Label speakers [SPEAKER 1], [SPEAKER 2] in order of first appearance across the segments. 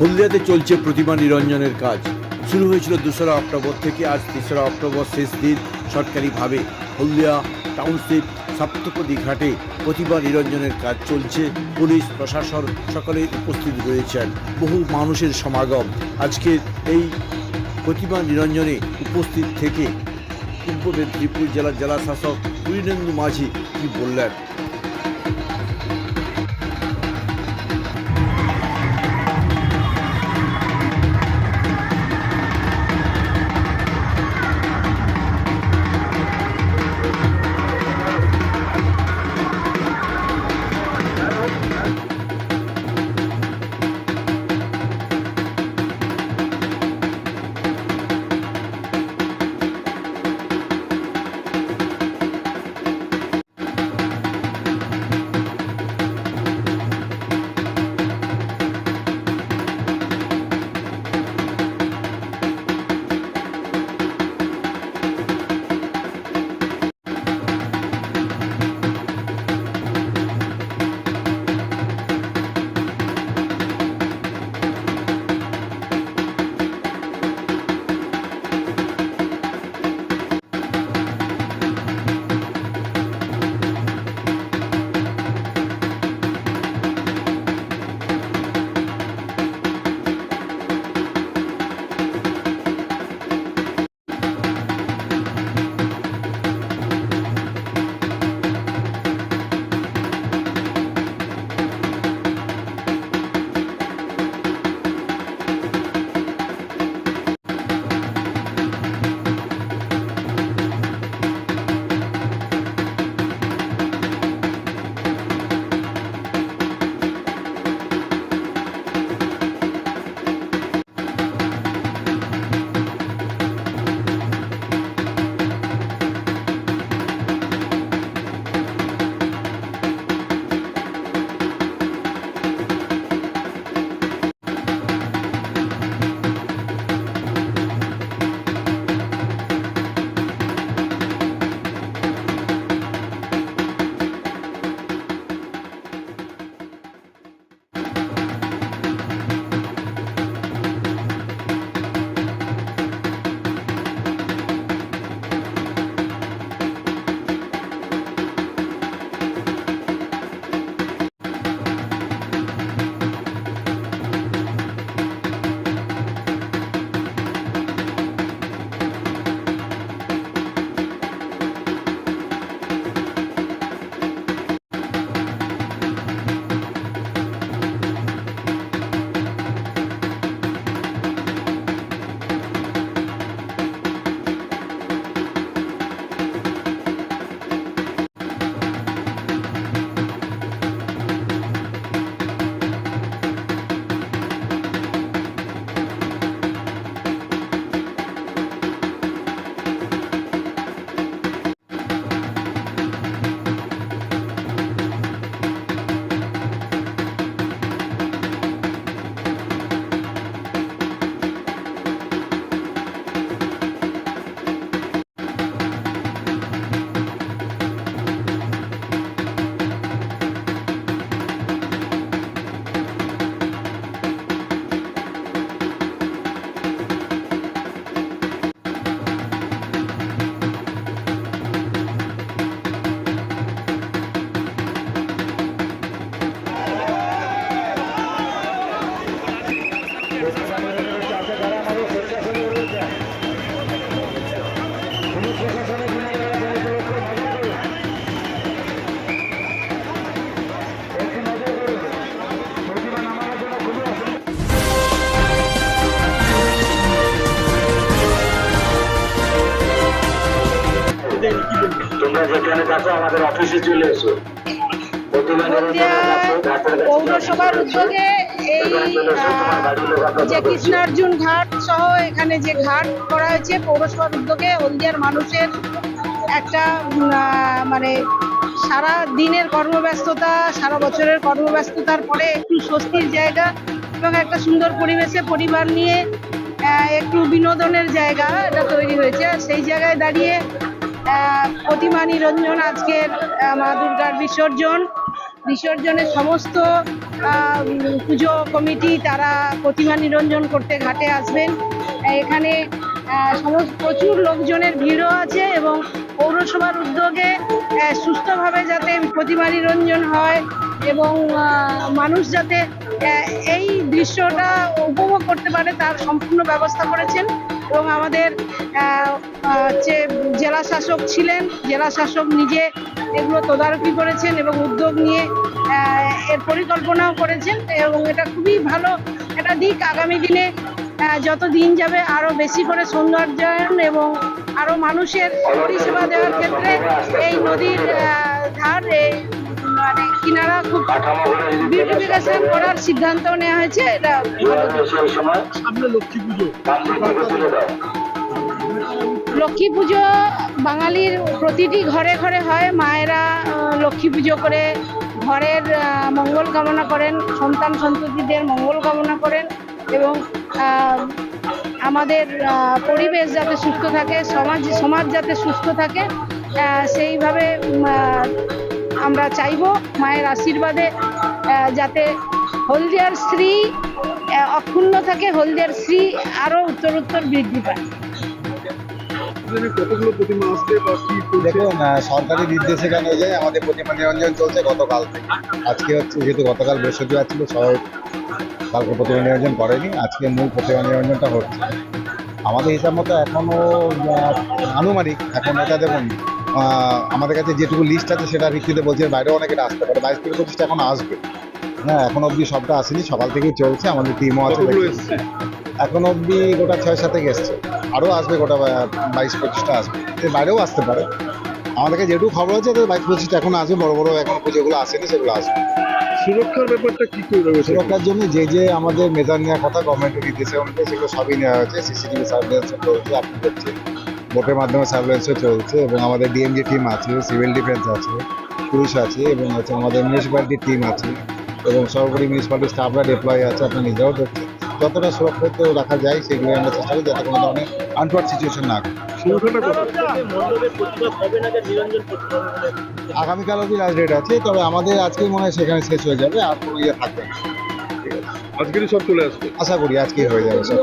[SPEAKER 1] হলদিয়াতে চলছে প্রতিমা নিরঞ্জনের কাজ। শুরু হয়েছিল দোসরা অক্টোবর থেকে আজ তেসরা অক্টোবর শেষ দিন সরকারিভাবে। হলদিয়া টাউনশিপ সপ্তপদী ঘাটে প্রতিমা নিরঞ্জনের কাজ চলছে। পুলিশ, প্রশাসন সকলে উপস্থিত রয়েছেন। বহু মানুষের সমাগম। আজকের এই প্রতিমা নিরঞ্জনে উপস্থিত থেকে পূর্ব মেদিনীপুর জেলার জেলা শাসক পূর্ণেন্দু মাঝি কি বললেন?
[SPEAKER 2] অফিসে চলে এসো।
[SPEAKER 3] পৌরসভার উদ্যোগে এই যে কৃষ্ণার্জুন ঘাট সহ এখানে যে ঘাট করা হয়েছে পৌরসভার উদ্যোগে হলদিয়ার মানুষের একটা মানে সারা দিনের কর্মব্যস্ততা সারা বছরের কর্মব্যস্ততার পরে একটু স্বস্তির জায়গা এবং একটা সুন্দর পরিবেশে পরিবার নিয়ে একটু বিনোদনের জায়গা এটা তৈরি হয়েছে। আর সেই জায়গায় দাঁড়িয়ে প্রতিমা নিরঞ্জন আজকের মা দুর্গার বিসর্জন। বিসর্জনের সমস্ত পুজো কমিটি তারা প্রতিমা নিরঞ্জন করতে ঘাটে আসবেন। এখানে সমস্ত প্রচুর লোকজনের ভিড়ও আছে এবং পৌরসভার উদ্যোগে সুস্থভাবে যাতে প্রতিমা নিরঞ্জন হয় এবং মানুষ যাতে এই দৃশ্যটা উপভোগ করতে পারে তার সম্পূর্ণ ব্যবস্থা করেছেন এবং আমাদের আহ, জেলা শাসক ছিলেন জেলা শাসক নিজে এগুলো তদারকি করেছেন এবং উদ্যোগ নিয়ে আহ, এর পরিকল্পনাও করেছেন এবং এটা খুবই ভালো একটা দিক। আগামী দিনে যত দিন যাবে আরও বেশি করে সৌন্দর্যায়ন এবং আরও মানুষের পরিষেবা দেওয়ার ক্ষেত্রে এই নদীর আহ, ধার এই মানে কিনারা খুব বিউটিফিকেশন করার সিদ্ধান্ত নেওয়া হয়েছে। এটা
[SPEAKER 4] সামনে লক্ষ্মী পুজো।
[SPEAKER 3] লক্ষ্মী পুজো বাঙালির প্রতিটি ঘরে ঘরে হয়। মায়েরা লক্ষ্মী পুজো করে ঘরের মঙ্গল কামনা করেন, সন্তান সন্ততিদের মঙ্গল কামনা করেন এবং আমাদের পরিবেশ যাতে সুস্থ থাকে, সমাজ সমাজ যাতে সুস্থ থাকে সেইভাবে আমরা চাইব মায়ের আশীর্বাদে যাতে হলদিয়ার শ্রী অক্ষুণ্ণ থাকে, হলদিয়ার শ্রী আরও উত্তর উত্তর বৃদ্ধি পায়।
[SPEAKER 4] কতগুলো প্রতিমা আসবে বা কি
[SPEAKER 5] দেখুন সরকারি আমাদের প্রতিমা নিরঞ্জন চলছে গতকাল থেকে। আজকে হচ্ছে যেহেতু গতকাল বৃহস্পতিবার ছিল সবাই কালকে প্রতিমা নিরঞ্জন করেনি আজকে মূল প্রতিমা নিরঞ্জনটা হচ্ছে। আমাদের হিসাব মতো এখনও আনুমানিক এখন এটা দেখুন আমাদের কাছে যেটুকু লিস্ট আছে সেটা ভিত্তিতে বলছে বাইরেও অনেকে আসতে পারে। বাইশ থেকে পঁচিশটা এখন আসবে। হ্যাঁ এখন অবধি সবটা আসেনি সকাল থেকেই চলছে আমাদের টিমও আছে এখন অবধি গোটা ছয় সাথে এসছে। আরও আসবে গোটা বাইশ পঁচিশটা আসবে। এর বাইরেও আসতে পারে। আমাদেরকে যেটুকু খবর আছে তো বাইশ পঁচিশটা এখন আসবে বড় বড় এখন পুজোগুলো আসেনি সেগুলো আসবে।
[SPEAKER 4] সুরক্ষার ব্যাপারটা কি করে রয়েছে?
[SPEAKER 5] সুরক্ষার জন্য যে যে আমাদের মেজার নেওয়ার কথা গভর্নমেন্টের নির্দেশে অনুযায়ী সেগুলো সবই নেওয়া হয়েছে। সিসিটিভি সার্ভেলেন্সও চলছে আপনি হচ্ছে। বোটের মাধ্যমে সার্ভেলেন্সও চলছে এবং আমাদের ডিএমজি টিম আছে সিভিল ডিফেন্স আছে পুলিশ আছে এবং হচ্ছে আমাদের মিউনিসিপ্যালিটির টিম আছে এবং সর্বোপরি মিউনিসিপ্যালিটির স্টাফরা ডিপ্লয় আছে আপনার নিজেরাও দেখছেন। যতটা সুরক্ষিত রাখা যায় সেগুলো আমরা চেষ্টা করি যাতে কোনো ধরনের আনটোয়ার্ড সিচুয়েশন না আগামীকাল অবধি লাস্ট ডেট আছে? তবে আমাদের আজকেই মনে হয় সেখানে শেষ হয়ে যাবে আর কোনো ইয়ে থাকবে না।
[SPEAKER 4] আজকেরই সব চলে আসবে।
[SPEAKER 5] আশা করি আজকেই হয়ে যাবে সব।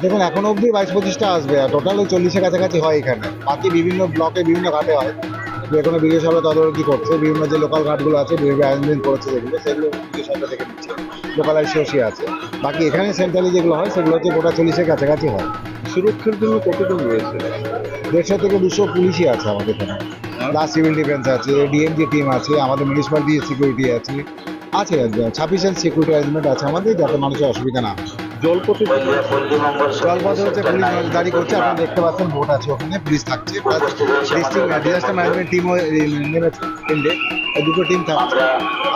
[SPEAKER 5] দেখুন এখন অবধি বাইশ পঁচিশটা আসবে আর টোটাল ওই চল্লিশের কাছাকাছি হয় এখানে। বাকি বিভিন্ন ব্লকে বিভিন্ন ঘাটে হয়। যে কোনো বিজয় সভা তদারকি করছে বিভিন্ন যে লোকাল ঘাটগুলো আছে বিভিন্ন অ্যারেঞ্জমেন্ট করেছে যেগুলো সেগুলো বিজয় সভা থেকে লোকাল আইসিওসি আছে। বাকি এখানে সেন্ট্রালি যেগুলো হয় সেগুলো হচ্ছে গোটা চল্লিশের কাছাকাছি হয়।
[SPEAKER 4] সুরক্ষার জন্য কতজন রয়েছে?
[SPEAKER 5] দেড়শো থেকে দুশো পুলিশই আছে আমাদের এখানে। প্লাস সিভিল ডিফেন্স আছে ডিএমজি টিম আছে আমাদের মিউনিসিপ্যালিটি সিকিউরিটি আছে আছে সাফিসিয়েন্ট সিকিউরিটি অ্যারেঞ্জমেন্ট আছে আমাদের যাতে মানুষের অসুবিধা না
[SPEAKER 4] জলপথে
[SPEAKER 5] জলপথে হচ্ছে পুলিশ নজরদারি করছে আপনারা দেখতে পাচ্ছেন বোট আছে ওখানে পুলিশ থাকছে। প্লাস ডিজাস্টার ম্যানেজমেন্ট টিমও নেমেছে। ফিল্ডে দুটো টিম থাকছে।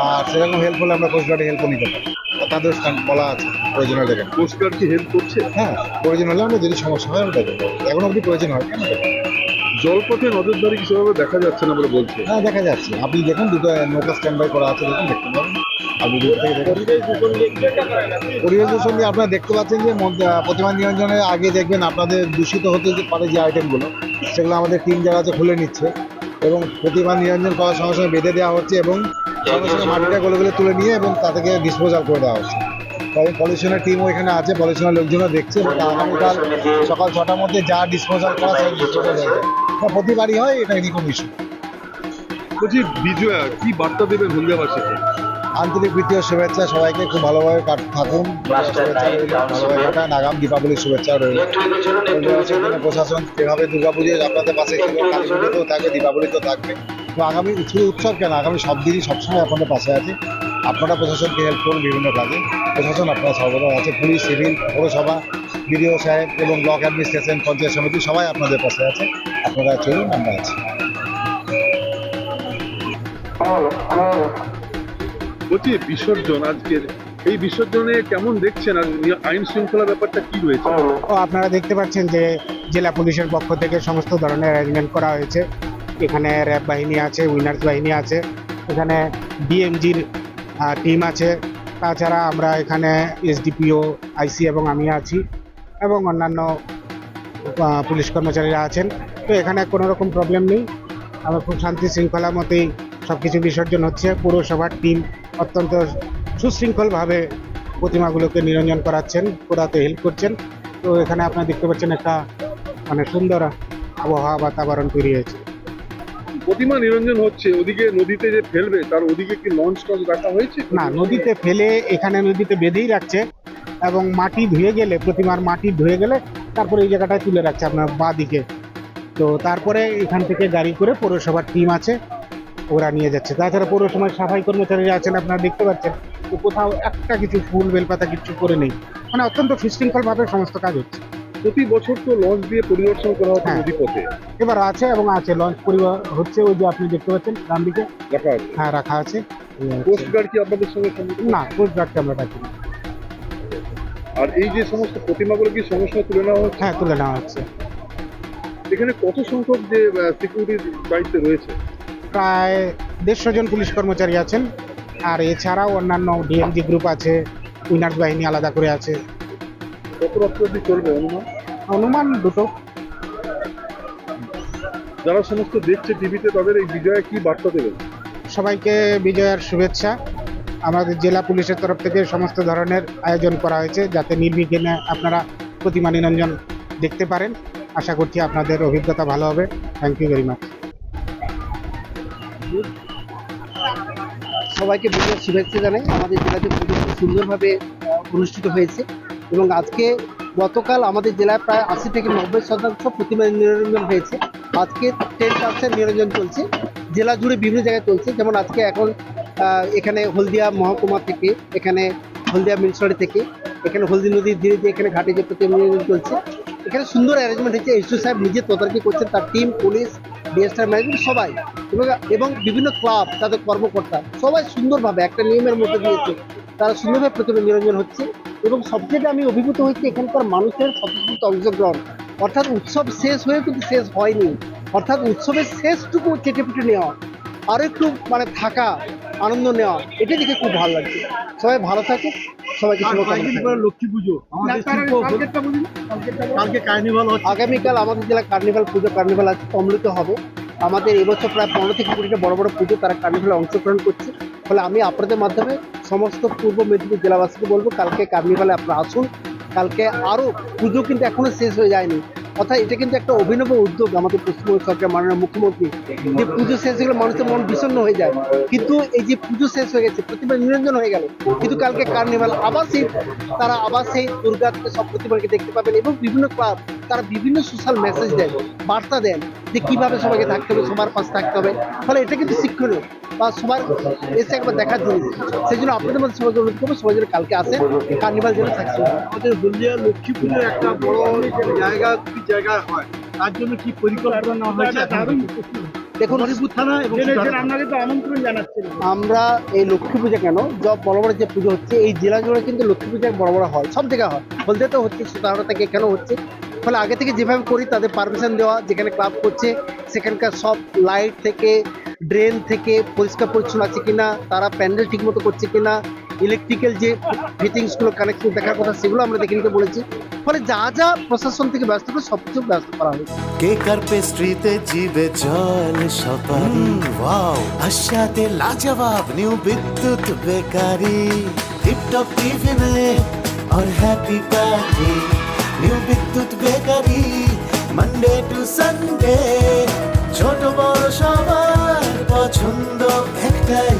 [SPEAKER 5] আর সেরকম হেল্প হলে আমরা কোস্টগার্ডে হেল্পও নিতে পারি। তাদের বলা আছে প্রয়োজন দেখেন
[SPEAKER 4] কোস্টগার্ড কি হেল্প করছে?
[SPEAKER 5] হ্যাঁ প্রয়োজন হলে আমরা যদি সমস্যা হয় আমরা দেখব এখন অবধি প্রয়োজন হয় কেন?
[SPEAKER 4] জলপথে নজরদারি কি সেভাবে দেখা যাচ্ছে না বলে বলছে?
[SPEAKER 5] হ্যাঁ দেখা যাচ্ছে। আপনি দেখুন দুটো নৌকা স্ট্যান্ড বাই করা আছে দেখুন দেখতে পাবেন। আপনি দূর থেকে দেখুন। পরিবেশ দূষণ দিয়ে আপনারা দেখতে পাচ্ছেন যে মধ্যে- প্রতিমা নিরঞ্জনের আগে দেখবেন আপনাদের দূষিত হতে যে পারে যে আইটেমগুলো সেগুলো আমাদের টিম যারা আছে খুলে নিচ্ছে। এবং প্রতিমা নিরঞ্জন করার সঙ্গে সঙ্গে বেঁধে দেওয়া হচ্ছে এবং সঙ্গে সঙ্গে মাটিটা গলে গলে তুলে নিয়ে এবং তাদেরকে ডিসপোজাল করে দেওয়া হচ্ছে। তাই পলিউশনের টিমও এখানে আছে পলিউশনের লোকজনও দেখছে। এবং আগামীকাল সকাল ছটার মধ্যে যা ডিসপোজাল করা সেই ডিসপোজাল হয়ে প্রতিবারই হয় এটা এরকম ইস্যু
[SPEAKER 4] বলছি বিজয়া কি বার্তা দেবেন হলদিয়াবাসীকে
[SPEAKER 5] আন্তরিক প্রীতীয় শুভেচ্ছা সবাইকে খুব ভালোভাবে কাট- থাকুন। ভালোভাবে কাটান। আগাম দীপাবলির শুভেচ্ছা রইল। প্রশাসন যেভাবে দুর্গাপুজো আপনাদের পাশে ছিল কালী পুজোতেও থাকবে দীপাবলিতেও থাকবে। তো আগামী শুধু উৎসব কেন? আগামী সব দিনই সবসময় আপনাদের পাশে আছে। আপনারা প্রশাসনকে হেল্প করুন বিভিন্ন কাজে। প্রশাসন আপনারা সর্বদা আছে। পুলিশ সিভিল পৌরসভা বিডিও সাহেব এবং ব্লক অ্যাডমিনিস্ট্রেশন পঞ্চায়েত সমিতি সবাই আপনাদের পাশে আছে। আপনারা চলুন আমরা আছি।
[SPEAKER 4] বলছি বিসর্জন আজকের। এই বিসর্জনে কেমন দেখছেন? আর আইন শৃঙ্খলা ব্যাপারটা কি রয়েছে?
[SPEAKER 6] আপনারা দেখতে পাচ্ছেন যে জেলা পুলিশের পক্ষ থেকে সমস্ত ধরনের অ্যারেঞ্জমেন্ট করা হয়েছে। এখানে র্যাব বাহিনী আছে উইনার্স বাহিনী আছে, এখানে ডিএমজির টিম আছে। তাছাড়া আমরা এখানে এসডিপিও আইসি এবং আমি আছি এবং অন্যান্য পুলিশ কর্মচারীরা আছেন। তো এখানে কোনো রকম প্রবলেম নেই। আমরা খুব শান্তি শৃঙ্খলা মতেই সব কিছু বিসর্জন হচ্ছে। পৌরসভার টিম অত্যন্ত সুশৃঙ্খলভাবে প্রতিমাগুলোকে নিরঞ্জন করাচ্ছেন করাতে হেল্প করছেন। তো এখানে আপনারা দেখতে পাচ্ছেন একটা মানে সুন্দর আবহাওয়া বাতাবরণ তৈরি হয়েছে।
[SPEAKER 4] প্রতিমা নিরঞ্জন হচ্ছে, ওদিকে নদীতে যে ফেলবে, তার ওদিকে কি লঞ্চ টঞ্চ রাখা হয়েছে?
[SPEAKER 6] না, নদীতে ফেলে, এখানে নদীতে বেঁধেই রাখছে এবং মাটি ধুয়ে গেলে, প্রতিমার মাটি ধুয়ে গেলে তারপরে এই জায়গাটায় তুলে রাখছে আপনার বাঁ দিকে তো তারপরে এখান থেকে গাড়ি করে পৌরসভার টিম আছে, ওরা নিয়ে যাচ্ছে। তাছাড়া পৌরসভার সাফাই কর্মচারীরা আছেন, আপনারা দেখতে পাচ্ছেন তো কোথাও একটা কিছু ফুল, বেলপাতা কিছু করে নেই। মানে অত্যন্ত সুশৃঙ্খলভাবে সমস্ত কাজ হচ্ছে।
[SPEAKER 4] প্রতি বছর তো লঞ্চ দিয়ে পরিদর্শন করা হচ্ছে
[SPEAKER 6] হ্যাঁ।
[SPEAKER 4] নদী পথে
[SPEAKER 6] এবার আছে এবং আছে লঞ্চ পরিবার হচ্ছে ওই যে আপনি দেখতে পাচ্ছেন ডান দিকে।
[SPEAKER 4] রাখা আছে।
[SPEAKER 6] হ্যাঁ রাখা আছে।
[SPEAKER 4] কোস্ট গার্ড কি আপনাদের সঙ্গে?
[SPEAKER 6] না কোস্ট গার্ডকে আমরা ডাকি
[SPEAKER 4] আর এই যে সমস্ত প্রতিমাগুলো কি সঙ্গে তুলে নেওয়া হচ্ছে?
[SPEAKER 6] হ্যাঁ তুলে নেওয়া হচ্ছে।
[SPEAKER 4] এখানে কত সংখ্যক যে সিকিউরিটির দায়িত্বে রয়েছে?
[SPEAKER 6] প্রায় দেড়শো জন পুলিশ কর্মচারী আছেন। আর এছাড়াও অন্যান্য ডিএমজি গ্রুপ আছে উইনার্স বাহিনী আলাদা করে আছে।
[SPEAKER 4] কত রাত্র অব্দি চলবে অনুমান?
[SPEAKER 6] অনুমান দুটো।
[SPEAKER 4] যারা সমস্ত দেখছে টিভিতে তাদের এই বিজয়ে কি বার্তা দেবেন
[SPEAKER 6] সবাইকে বিজয়ের শুভেচ্ছা। আমাদের জেলা পুলিশের তরফ থেকে সমস্ত ধরনের আয়োজন করা হয়েছে যাতে নির্বিঘ্নে আপনারা প্রতিমা নিরঞ্জন দেখতে পারেন। আশা করছি আপনাদের অভিজ্ঞতা ভালো হবে। থ্যাংক ইউ ভেরি মাচ
[SPEAKER 7] সবাইকে বিজয়ের শুভেচ্ছা জানাই। আমাদের জেলাতে খুব সুন্দরভাবে অনুষ্ঠিত হয়েছে। এবং আজকে গতকাল আমাদের জেলায় প্রায় আশি থেকে নব্বই শতাংশ প্রতিমা নিরঞ্জন হয়েছে। আজকে টেন পার্সেন্ট নিরঞ্জন চলছে। জেলা জুড়ে বিভিন্ন জায়গায় চলছে। যেমন আজকে এখন এখানে হলদিয়া মহকুমা থেকে, এখানে হলদিয়া মিউনিসিপালিটি থেকে, এখানে হলদি নদীর ধীরে ধীরে এখানে ঘাটে যে প্রতিমা নিরঞ্জন চলছে। এখানে সুন্দর অ্যারেঞ্জমেন্ট হয়েছে। এসডিও সাহেব নিজে তদারকি করছেন। তার টিম পুলিশ ডিএসআর ম্যানেজমেন্ট সবাই। এবং বিভিন্ন ক্লাব তাদের কর্মকর্তা সবাই সুন্দরভাবে একটা নিয়মের মধ্যে দিয়েছে। তারা সুন্দরভাবে প্রতিমা নিরঞ্জন হচ্ছে এবং সবচেয়ে আমি অভিভূত হয়েছি এখানকার মানুষের স্বতঃস্ফূর্ত অংশগ্রহণ। অর্থাৎ উৎসব শেষ হয়ে কিন্তু শেষ হয়নি। অর্থাৎ উৎসবের শেষটুকু চেটে পুটে নেওয়া আরও একটু মানে থাকা আনন্দ নেওয়া এটা দেখে খুব ভালো লাগছে। সবাই ভালো থাকে সবাইকে
[SPEAKER 5] লক্ষ্মী পুজো। কালকে কার্নিভাল
[SPEAKER 7] আগামীকাল আমাদের জেলা কার্নিভাল পুজো কার্নিভাল আছে সম্মিলিত হবে। আমাদের এবছর প্রায় পনেরো থেকে কুড়িটা বড় বড় পুজো তারা কার্নিভালে অংশগ্রহণ করছে। ফলে আমি আপনাদের মাধ্যমে সমস্ত পূর্ব মেদিনীপুর জেলাবাসীকে বলব, কালকে কার্নিভালে আপনারা আসুন। কালকে আরও পুজো কিন্তু এখনও শেষ হয়ে যায়নি। অর্থাৎ এটা কিন্তু একটা অভিনব উদ্যোগ আমাদের পশ্চিমবঙ্গ সরকার মাননীয় মুখ্যমন্ত্রী। যে পুজো শেষ হয়ে গেলে মানুষের মন বিষণ্ণ হয়ে যায়। কিন্তু এই যে পুজো শেষ হয়ে গেছে, প্রতিমা নিরঞ্জন হয়ে গেল। কিন্তু কালকে কার্নিভাল, আবার সেই তারা আবার সেই দুর্গাকে সব প্রতিমাকে দেখতে পাবেন এবং বিভিন্ন ক্লাব, তারা বিভিন্ন সোশ্যাল মেসেজ দেন বার্তা দেন যে কীভাবে সবাইকে থাকতে হবে, সবার পাশে থাকতে হবে। ফলে এটা কিন্তু শিক্ষণীয় বা সবার এসে একবার দেখার জিনিস সেই জন্য আপনাদের মধ্যে সবাইকে অনুরোধ করব, সবাই যেন কালকে আসে কার্নিভাল যেন থাকছে।
[SPEAKER 5] আমাদের হলদিয়া লক্ষ্মী পুজো একটা বড় জায়গা জায়গায় হয়। তার জন্য কি পরিকল্পনা হয়েছে?
[SPEAKER 7] দেখুন
[SPEAKER 5] থানা এবং
[SPEAKER 6] আপনাকে তো আমন্ত্রণ জানাচ্ছেন।
[SPEAKER 7] আমরা এই লক্ষ্মী পূজা কেন? সব বড় বড় যে পুজো হচ্ছে এই জেলা জুড়ে কিন্তু লক্ষ্মী পূজা বড় বড় হয় সব জায়গায় হয়। হলদিয়াতেও হচ্ছে সুতাহারা থেকে কেন হচ্ছে? ফলে আগে থেকে যেভাবে করি তাদের পারমিশন দেওয়া যেখানে ক্লাব করছে সেখানকার সব লাইট থেকে ড্রেন থেকে পরিষ্কার পরিচ্ছন্ন আছে কিনা তারা প্যান্ডেল ঠিক মতো করছে কিনা ইলেকট্রিক্যাল যে ফিটিংসগুলো কানেকশন দেখার কথা সেগুলো আমরা দেখে নিতে বলেছি ফলে যা যা প্রশাসন থেকে ব্যস্ত করে সব কিছু ব্যস্ত করা হয়েছে
[SPEAKER 8] কেক আর পেস্ট্রিতে জিবে জল সপারি ওয়াও আশাতে লাজবাব নিউ বিদ্যুৎ বেকারি টিপটপ টিফিনে और happy party new Bidyut bakery Monday to Sunday ছোট বড় সবার পছন্দ একটাই